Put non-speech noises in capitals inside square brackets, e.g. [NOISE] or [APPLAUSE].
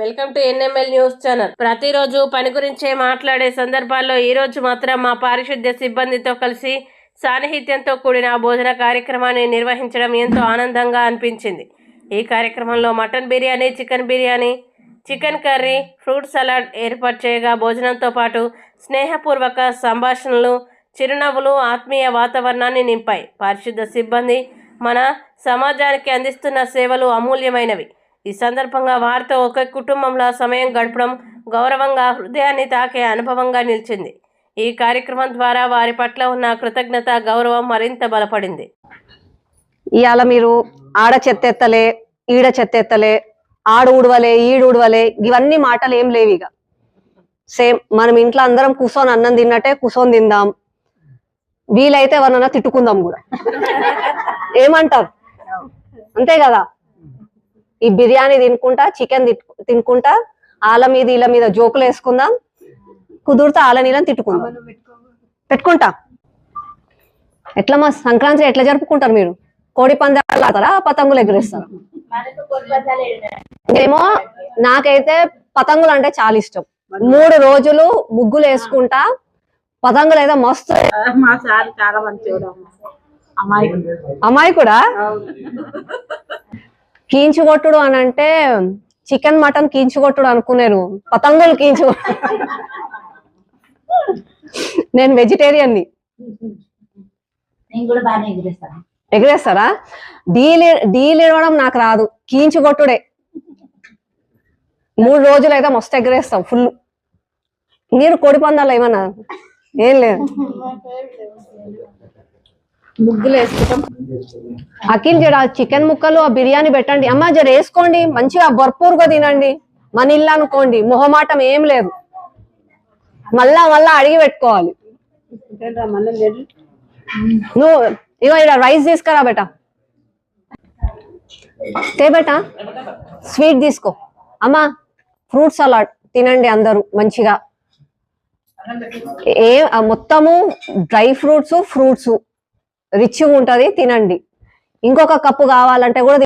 Welcome to NML news channel. ప్రతిరోజు పని గురించే మాట్లాడే సందర్భాల్లో ఈ రోజు మాత్రం మా పారిశుద్ధ్య సిబ్బందితో కలిసి సాన్నిహిత్యంతో కూడిన భోజన కార్యక్రమాన్ని నిర్వహించడం ఎంతో ఆనందంగా అనిపించింది. ఈ కార్యక్రమంలో mutton biryani chicken biryani chicken curry fruit salad ఏర్పాటు చేయగా భోజనంతో పాటు స్నేహపూర్వక సంభాషణలు చిరునవ్వులు ఆత్మీయ వాతావరణాన్ని నింపాయి. పారిశుద్ధ సిబ్బంది మన సమాజానికి అందిస్తున్న సేవలు అమూల్యమైనవి. ఈ సందర్భంగా వారితో ఒక కుటుంబంలో సమయం గడపడం గౌరవంగా హృదయాన్ని తాకే అనుభవంగా నిలిచింది. ఈ కార్యక్రమం ద్వారా వారి పట్ల ఉన్న కృతజ్ఞత గౌరవం మరింత బలపడింది. ఇవాళ మీరు ఆడ చెత్తెత్తలే ఈడ చెత్తెత్తలే ఆడు ఉడవలే ఈడు ఉడవలే ఇవన్నీ మాటలు ఏం లేవు ఇక సేమ్ మనం ఇంట్లో అందరం కూర్చొని అన్నం తిన్నట్టే కూర్చొని తిందాం. వీలైతే ఎవరన్నా తిట్టుకుందాం కూడా. [LAUGHS] ఏమంటారు? అంతే కదా? ఈ బిర్యానీ తినుకుంటా చికెన్ తినుకుంటా ఆల మీద వీళ్ళ మీద జోకులు వేసుకుందాం. కుదురుతా ఆల నీళ్ళని తిట్టుకుందాం. పెట్టుకుంటా. ఎట్లా మా సంక్రాంతి ఎట్లా జరుపుకుంటారు మీరు? కోడి పందాలు ఆడతారా పతంగులు ఎగరేస్తారా? ఏమో నాకైతే పతంగులు అంటే చాలా ఇష్టం. మూడు రోజులు ముగ్గులు వేసుకుంటా పతంగులు అయితే మస్తు అమ్మాయి. కూడా? కీంచు కొట్టుడు అని అంటే చికెన్ మటన్ కీంచు కొట్టుడు అనుకునేరు పతంగులు కీంచు నేను వెజిటేరియన్ని. ఎగరేస్తారా? డీల్ డీల్ ఇవ్వడం నాకు రాదు. కీంచు కొట్టుడే మూడు రోజులు అయితే మస్తు ఎగరేస్తాం ఫుల్ మీరు కోడి పందాలు ఏమన్నా? ఏం లేదు. [LAUGHS] ముగ్గులు వేసుకుంటాం అఖిల్ జర చికెన్ ముక్కలు ఆ బిర్యానీ పెట్టండి. అమ్మ జర వేసుకోండి. మంచిగా భర్పూర్గా తినండి. మన ఇల్లు అనుకోండి. మొహమాటం ఏం లేదు. మళ్ళా మళ్ళా అడిగి పెట్టుకోవాలి. నువ్వు ఇగో ఇక్కడ రైస్ తీసుకురా బేట. తే బేట స్వీట్ తీసుకో. అమ్మా ఫ్రూట్ సలాడ్ తినండి అందరూ మంచిగా. ఏ మొత్తము డ్రై ఫ్రూట్స్ ఫ్రూట్స్. రిచ్ ఉంటది తినండి. ఇంకొక కప్పు కావాలంటే కూడా